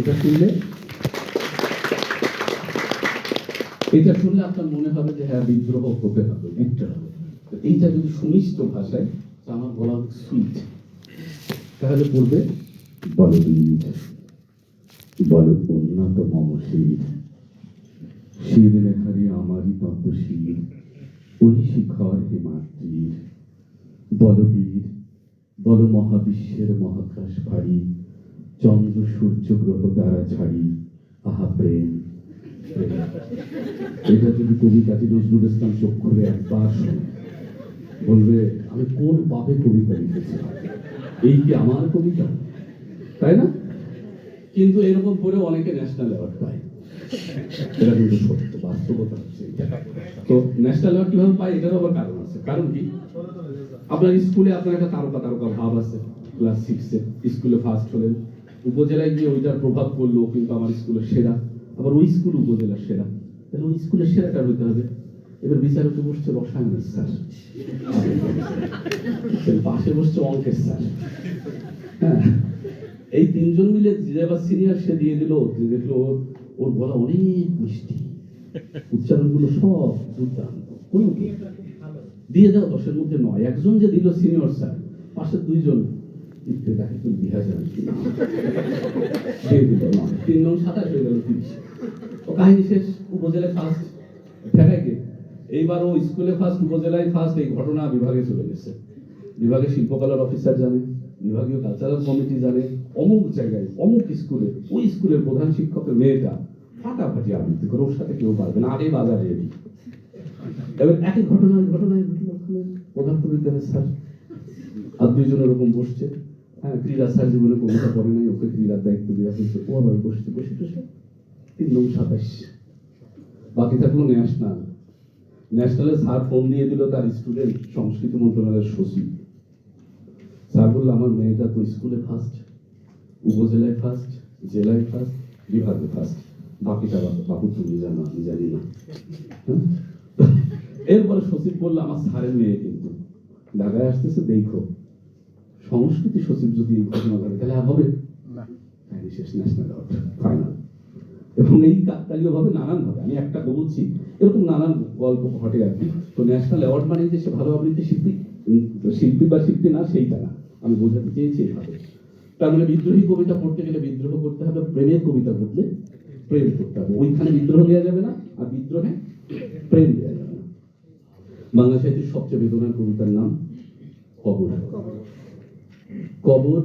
এটা শুনলে এটা শুনলে আপনার মনে হবে যে হ্যাঁ বিদ্রোহ হতে হবে বিদ্রোহ হবে। এইটা যদি সুমিষ্ট ভাষায় আমার বলা সুইট তাহলে পড়বে বলবীর বল উন্নত মম শির। শির লেখারি আমারই তত শির ওই শিখর হে মাতৃর। বলবীর, বল মহাবিশ্বের মহাকাশ ভারী। চন্দ্র সূর্য গ্রহ দ্বারা ছাড়ি। আহা, প্রেম। এটা যদি কবি কাজী নজরুল ইসলাম চোখ খুলে একবার শোনে, বলবে, আমি কোন পাপে কবিতা লিখেছি এই কি আমার কবিতা? তাই না? কিন্তু এরকম করে অনেকে ন্যাশনাল অ্যাওয়ার্ড পায়। এটা কিন্তু সত্য, বাস্তবতা হচ্ছে তো ন্যাশনাল অ্যাওয়ার্ড কীভাবে পায়? এটারও আবার কারণ আছে। কারণ কি? আপনার স্কুলে আপনার একটা তারকা তারকা ভাব আছে, ক্লাস সিক্সে স্কুলে ফার্স্ট হলেন। উপজেলায় গিয়ে ওইটার প্রভাব পড়ল কিন্তু আমার স্কুলের সেরা। আবার ওই স্কুল উপজেলার সেরা। তাহলে ওই স্কুলের সেরাটা হইতে হবে। এবার বিচারকে বসছে রসায়নের স্যার। পাশে বসছে অঙ্কের স্যার। হ্যাঁ। এই তিনজন মিলে আবার সিনিয়র সে দিয়ে দিল। দেখল ওর গলা অনেক মিষ্টি। উচ্চারণগুলো সব দুর্দান্ত। দিয়ে দাও, দশের মধ্যে নয়। একজন যে দিল সিনিয়র স্যার পাশে দুইজন। ইচ্ছে তাকে তো বিহা যাবে কি না দিয়ে দিল নয় তিন জন সাতাশ হয়ে গেল তিরিশ ও কাহিনী শেষ উপজেলায় ফার্স্ট ঠেকায় কে এইবার ও স্কুলে ফার্স্ট উপজেলায় ফার্স্ট এই ঘটনা বিভাগে চলে গেছে বিভাগে শিল্পকলার অফিসার জানে বিভাগীয় কালচারাল কমিটি জানে অমুক জায়গায় অমুক স্কুলে ওই স্কুলের প্রধান শিক্ষকের মেয়েটা ফাটাফাটি আবৃত্তি করে ওর সাথে কেউ পারবে না আগে বাজারে এলি এবার একই ঘটনা ঘটনায় ওখানে পদার্থবিজ্ঞানের স্যার আর দুইজন এরকম বসছে হ্যাঁ ক্রীড়া স্যার জীবনে কবিতা পড়ে নাই, ওকে ক্রীড়ার দায়িত্ব দেওয়া হয়েছে ও আবার বসছে, বসে বসে তিন নৌ সাতাশ। বাকি থাকল ন্যাশনাল ন্যাশনালে স্যার ফোন দিয়ে দিল তার স্টুডেন্ট সংস্কৃত মন্ত্রণালয়ের সচিব। স্যার বলল, আমার মেয়েটা তো স্কুলে ফার্স্ট উপজেলায় ফার্স্ট জেলায় ফার্স্ট বিভাগে ফার্স্ট বাকিটা বাবু তুমি জানো, আমি জানি না। হ্যাঁ? এরপরে সচিব বলল, আমার স্যারের মেয়ে কিন্তু। ঢাকায় আসতেছে, দেখো। সংস্কৃতি সচিব যদি এই ঘটনা ঘটে তাহলে আর হবে? শেষ ন্যাশনাল অ্যাওয়ার্ড ফাইনাল এবং এই কাকতালীয় ভাবে নানান ভাবে আমি একটা বলছি এরকম নানান গল্প ঘটে আর কি। তো ন্যাশনাল অ্যাওয়ার্ড মানে যে সে ভালো আবৃত্তি শিল্পী শিল্পী বা শিল্পী না সেইটা না। আমি বোঝাতে চেয়েছি এভাবে। তার মানে বিদ্রোহী কবিতা পড়তে গেলে বিদ্রোহ করতে হবে প্রেমের কবিতা পড়লে প্রেম করতে হবে। ওইখানে বিদ্রোহ দেওয়া যাবে না আর বিদ্রোহে প্রেম দেওয়া যাবে না। বাংলা সাহিত্যের সবচেয়ে বেদনার কবিতার নাম কবর। কবর,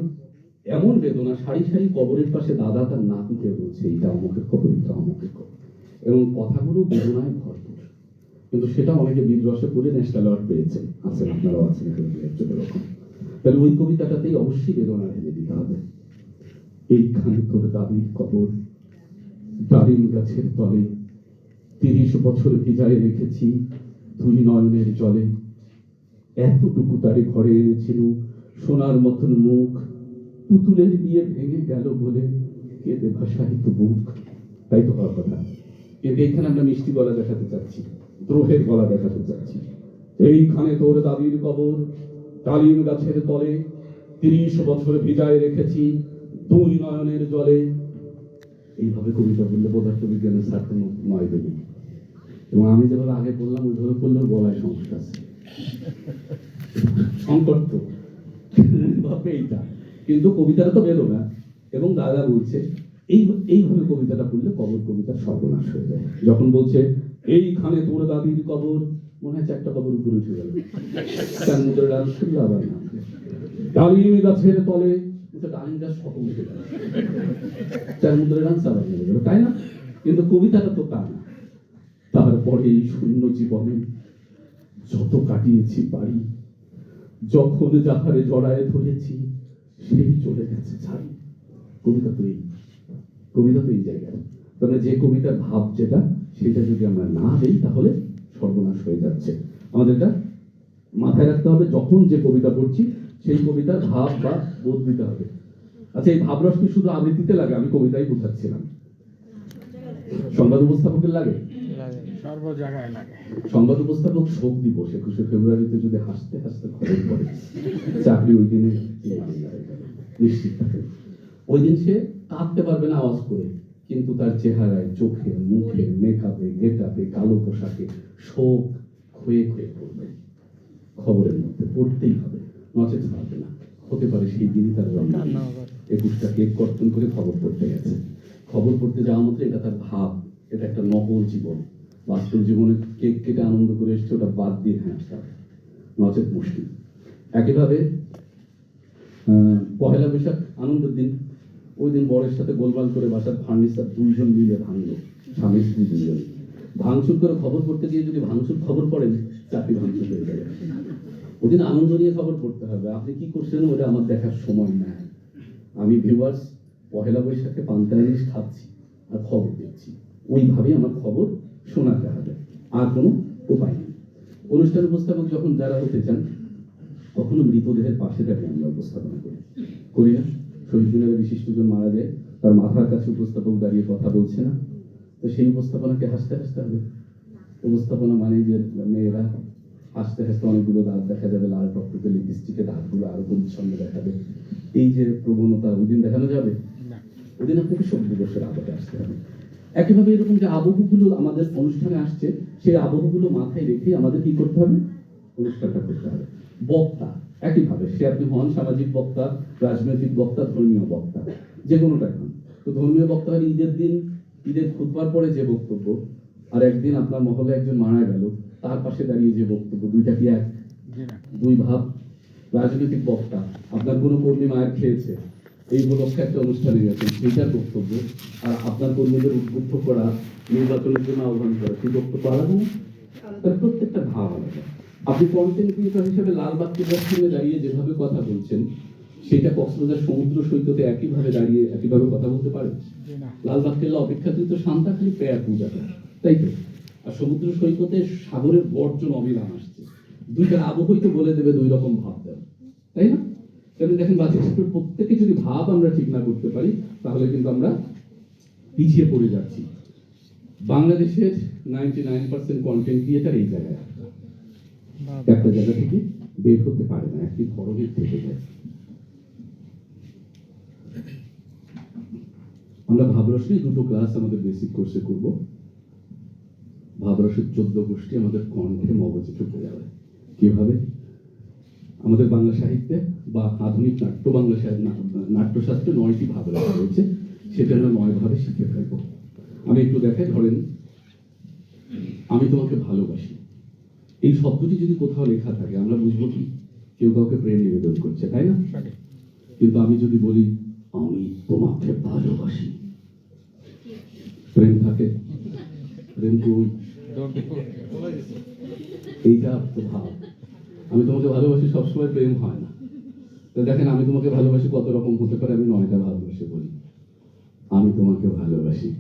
এমন বেদনা, সারি সারি কবরের পাশে দাদা তার নাতিকে বলছে, এইটা অমুকের কবর, এটা অমুকের কবর। এবং কথাগুলো বেদনায় ভরপুর কিন্তু সেটা অনেকে বিদ্রসে পড়ে ন্যাশনাল অ্যাওয়ার্ড পেয়েছেন আছেন আপনারাও আছেন এখানে এরকম। তাহলে ওই কবিতাটাতেই অবশ্যই বেদনা ঢেলে দিতে হবে। এইখানে তোর দাদির কবর ডালিম গাছের তলে, তিরিশ বছর ভিজায় রেখেছি, দুই নয়নের জলে। এতটুকু তারে ঘরে এনেছিল সোনার মতন মুখ, পুতুলের বিয়ে ভেঙে গেল বলে কেঁদে ভাষাহিত বুক তাই তো হওয়ার কথা। কিন্তু এইখানে আমরা মিষ্টি গলা দেখাতে চাচ্ছি, দ্রোহের গলা দেখাতে চাচ্ছি। এইখানে তোর দাদির কবর, ডালিম গাছের তলে, তিরিশ বছর ভিজায় রেখেছি দুই নয়নের জলে। এইভাবে কবিতা বললে পদার্থ বিজ্ঞানের কোনো নয় দেবে। এবং আমি যেভাবে আগে বললাম, ওইভাবে করলেও গলায় সমস্যা আছে। সংকট তো। ভাবে এইটা কিন্তু কবিতাটা তো বেরো না। এবং দাদা বলছে, এই এইভাবে কবিতাটা পড়লে কবর কবিতার সর্বনাশ হয়ে যায়। যখন বলছে, এইখানে তোর দাদির কবর। মনে হচ্ছে একটা কবর উপরে উঠে গেল। তার মধ্যে ডাল শুনলে আবার না ডালিম গাছের তলে উঠে গেল। তার ডান্স আবার নেমে গেল, তাই না? কিন্তু কবিতাটা তো তা না। তারপরে এই শূন্য জীবনে যত কাটিয়েছি বাড়ি যখন যাহারে জড়ায় ধরেছি, সেই চলে গেছে ছাড়ি কবিতা তো এই, কবিতা তো এই জায়গায়। মানে যে কবিতার ভাব যেটা, সেটা যদি আমরা না দিই, তাহলে সর্বনাশ হয়ে যাচ্ছে। আমাদের এটা মাথায় রাখতে হবে, যখন যে কবিতা পড়ছি, সেই কবিতার ভাব বা বোধ দিতে হবে। আচ্ছা এই ভাবরস কি শুধু আবৃত্তিতে লাগে? আমি কবিতাই বোঝাচ্ছিলাম। সংবাদ উপস্থাপকের লাগে? সর্ব জায়গায় লাগে। সংবাদ উপস্থাপক শোক দিবস, একুশে ফেব্রুয়ারিতে যদি হাসতে হাসতে খবর পড়ে, চাকরি ওই দিনে নিশ্চিত থাকে। ওই দিন সে কাঁদতে পারবে না আওয়াজ করে, কিন্তু তার চেহারায় চোখে, মুখে, মেকআপে, গেটআপে, কালো পোশাকে শোক ক্ষয়ে ক্ষয়ে পড়বে। খবরের মধ্যে পড়তেই হবে, নচেত পারবে না। হতে পারে সেই দিনই তার জন্ম। একুশটা কেক কর্তন করে খবর পড়তে গেছে। খবর পড়তে যাওয়া মাত্র এটা তার ভাব, এটা একটা নকল জীবন। বাস্তব জীবনে কেক কেটে আনন্দ করে এসছে, ওটা বাদ দিয়ে হ্যাঁ তার নচেত মুশকিল। একইভাবে পহেলা বৈশাখ আনন্দের দিন। ওই দিন বরের সাথে গোলমাল করে বাসার ফার্নিচার দুইজন মিলে ভাঙলো, স্বামী স্ত্রী দুজন ভাঙচুর করে খবর পড়তে গিয়ে যদি ভাঙচুর খবর পড়েন, চাকরি ভাঙচুর হয়ে যাবে। ওদিন আনন্দ নিয়ে খবর পড়তে হবে। আপনি কি করছেন, ওটা আমার দেখার সময় নাই। আমি ভিউয়ার্স পহেলা বৈশাখে পান্তানিস খাচ্ছি আর খবর দেখছি। ওইভাবেই আমার খবর শোনাতে হবে আর কোনো উপায় নেই। অনুষ্ঠান উপস্থাপক যখন যারা হতে চান কখনো মৃতদেহের পাশে থাকে আমরা উপস্থাপনা করি। করি না শহীদ মিনারে বিশিষ্টজন মারা যায় তার মাথার কাছে উপস্থাপক দাঁড়িয়ে কথা বলছে না। তো সেই উপস্থাপনাকে হাসতে হাসতে হবে। উপস্থাপনা মানে যে মেয়েরা হাসতে হাসতে অনেকগুলো দাঁত দেখা যাবে লাল টকটকে লিপস্টিকে দাঁতগুলো আরও পরিচ্ছন্ন দেখাবে। এই যে প্রবণতা ওই দিন দেখানো যাবে? না। ওদিন আপনাকে সব দিবসের আলোতে আসতে হবে। একইভাবে এরকম যে আবহগুলো আমাদের অনুষ্ঠানে আসছে সেই আবহগুলো মাথায় রেখে আমাদের কি করতে হবে? অনুষ্ঠানটা করতে হবে। বক্তা একইভাবে সে আপনি হন সামাজিক বক্তা রাজনৈতিক বক্তা ধর্মীয় বক্তা যে কোনোটা হন। তো ধর্মীয় বক্তা হলে ঈদের দিন ঈদের খুতবার পরে যে বক্তব্য আর একদিন আপনার মহলে একজন মারা গেল তার পাশে দাঁড়িয়ে যে বক্তব্য দুইটা কি এক? দুই ভাব। রাজনৈতিক বক্তা আপনার কোনো কর্মী মায়ের খেয়েছে এই উপলক্ষে একটা অনুষ্ঠানে গেছেন। সেইটার বক্তব্য। আর আপনার কর্মীদের উদ্বুদ্ধ করা, নির্বাচনের জন্য আহ্বান করা সেই বক্তব্য আলাদা? তার প্রত্যেকটা ভাব আলাদা। আপনি কন্টেন্ট ক্রিয়েটর হিসেবে লালবাগ কেল্লার সামনে দাঁড়িয়ে যেভাবে কথা বলছেন, সেটা কক্সবাজার সমুদ্র সৈকতে একইভাবে দাঁড়িয়ে, একইভাবে কথা বলতে পারে লালবাগ কেল্লা অপেক্ষাকৃত শান্তা খালি পেয়ার পূজাটা তাই তো? আর সমুদ্র সৈকতে সাগরের বর্জন অবিরাম আসছে। দুইটার আবহই তো বলে দেবে দুই রকম ভাব দেবে তাই না? তাহলে দেখেন বাচ্চা প্রত্যেকে যদি ভাব আমরা ঠিক না করতে পারি, তাহলে কিন্তু আমরা পিছিয়ে পড়ে যাচ্ছি। বাংলাদেশের ninety nine percent content creator এই জায়গায়। একটা জায়গা থেকে বের হতে পারে না, একটি ধরনের থেকে যায়। আমরা ভাবরসে দুটো ক্লাস আমাদের বেসিক কোর্সে করব। ভাবরসের চোদ্দ গোষ্ঠী আমাদের কণ্ঠে মগজে ঢুকে যাবে কীভাবে? আমাদের বাংলা সাহিত্যে বা আধুনিক নাট্য বাংলা নাট্যশাস্ত্রে নয়টি ভাবরস রয়েছে সেটা আমরা নয় ভাবে শিখে ফেলব। আমি একটু দেখাই ধরেন আমি তোমাকে ভালোবাসি। এই শব্দটি যদি কোথাও লেখা থাকে আমরা বুঝব কি? কেউ কাউকে প্রেম নিবেদন করছে তাই না? কিন্তু আমি যদি বলি আমি তোমাকে ভালোবাসি। প্রেম থাকে? প্রেম কই? এইটা তো ভাব। আমি তোমাকে ভালোবাসি সবসময় প্রেম হয় না। তো দেখেন, আমি তোমাকে ভালোবাসি কত রকম হতে পারে, আমি নয়টা ভালোবাসি বলি। আমি তোমাকে ভালোবাসি।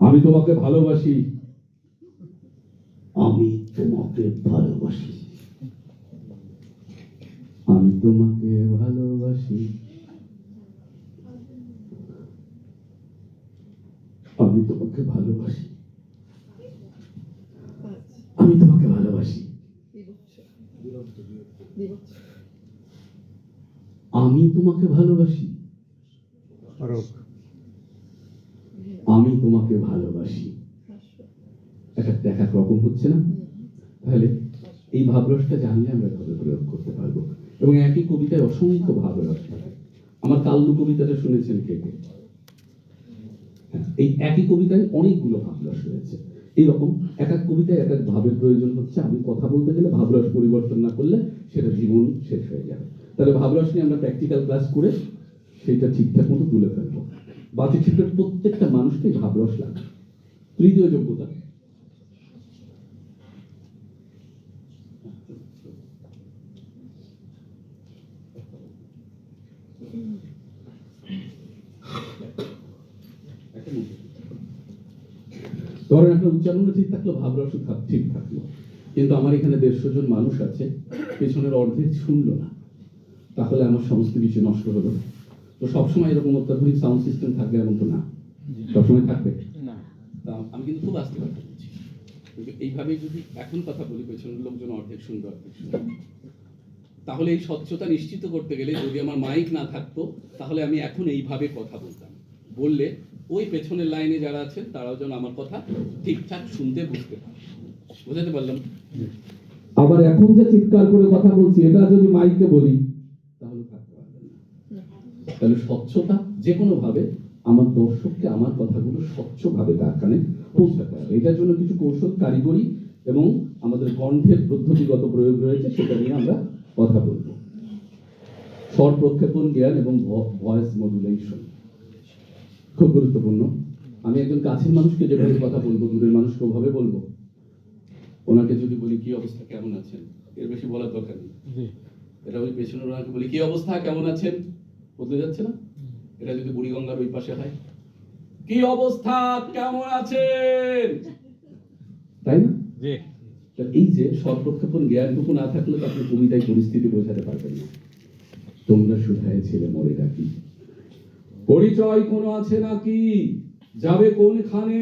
আমি তোমাকে ভালোবাসি। আমি তোমাকে ভালোবাসি। আমি তোমাকে ভালোবাসি। আমি তোমাকে ভালোবাসি আমি তোমাকে ভালোবাসি আমি তোমাকে ভালোবাসি। আমি তোমাকে ভালোবাসি। এক একটা এক এক রকম হচ্ছে না? তাহলে এই ভাবরসটা জানলে আমরা এভাবে প্রয়োগ করতে পারব। এবং একই কবিতায় অসংখ্য ভাবরস থাকে। আমার কাল্লু কবিতাটা শুনেছেন কে কে? হ্যাঁ, এই একই কবিতায় অনেকগুলো ভাবরস রয়েছে। এইরকম এক এক কবিতায় এক এক ভাবের প্রয়োজন হচ্ছে। আমি কথা বলতে গেলে ভাবরস পরিবর্তন না করলে সেটা জীবন শেষ হয়ে যাবে। তাহলে ভাবরস নিয়ে আমরা প্র্যাকটিক্যাল ক্লাস করে সেটা ঠিকঠাক মতো তুলে ফেলব। বাকি ক্ষেত্রে প্রত্যেকটা মানুষকে ভাবরস লাগবে। তৃতীয় যোগ্যতা। ধরেন আপনার উচ্চারণটা ঠিক থাকল ভাবরস ঠিক থাকল। কিন্তু আমার এখানে দেড়শো জন মানুষ আছে পেছনের অর্ধেক শুনলো না। তাহলে আমার সমস্ত কিছু নষ্ট হলো। তো সবসময় এরকম অত্যাধুনিক সাউন্ড সিস্টেম থাকবে এমন তো না? সবসময় থাকবে? না। তা আমি কিন্তু খুব আস্তে কথা বলছি। কিন্তু এইভাবে যদি এখন কথা বলি পেছনের লোকজন অর্ধেক শুনবে অর্ধেক শুনবে। তাহলে এই স্বচ্ছতা নিশ্চিত করতে গেলে যদি আমার মাইক না থাকতো তাহলে আমি এখন এইভাবে কথা বলতাম। বললে ওই পেছনের লাইনে যারা আছেন তারাও যেন আমার কথা ঠিকঠাক শুনতে বুঝতে পারে। বুঝাতে পারলাম? আবার এখন যে চিৎকার করে কথা বলছি এটা যদি মাইকে বলি তাহলে থাকতে পারবেন তাহলে স্বচ্ছতা যে কোনো ভাবে আমার দর্শককে আমার কথাগুলো স্বচ্ছভাবে তার কানে পৌঁছাতে হবে। এটার জন্য কিছু কৌশল কারিগরি এবং আমাদের কণ্ঠের পদ্ধতিগত প্রয়োগ রয়েছে সেটা নিয়ে আমরা কথা বলব। স্বর প্রক্ষেপণ জ্ঞান এবং ভয়েস মডুলেশন খুব গুরুত্বপূর্ণ। আমি একজন কাছের মানুষকে যেভাবে কথা বলব দূরের মানুষকে ওভাবে বলব। ওনাকে যদি বলি কি অবস্থা? কেমন আছেন? এর বেশি বলার দরকার নেই। এটা ওই পেছনের ওনাকে বলি কি অবস্থা? কেমন আছেন? বদলে যাচ্ছে না? এটা যদি বুড়িগঙ্গার ওই পাশে হয় কি অবস্থা? কেমন আছেন? তাই না? এই যে সর্বক্ষেপণ জ্ঞানটুকু না থাকলে তো আপনি কবিতায় পরিস্থিতি বোঝাতে পারবেন না। তোমরা শুধায় ছেলে মরে ডাকি। পরিচয় কোনো আছে নাকি? যাবে কোনখানে?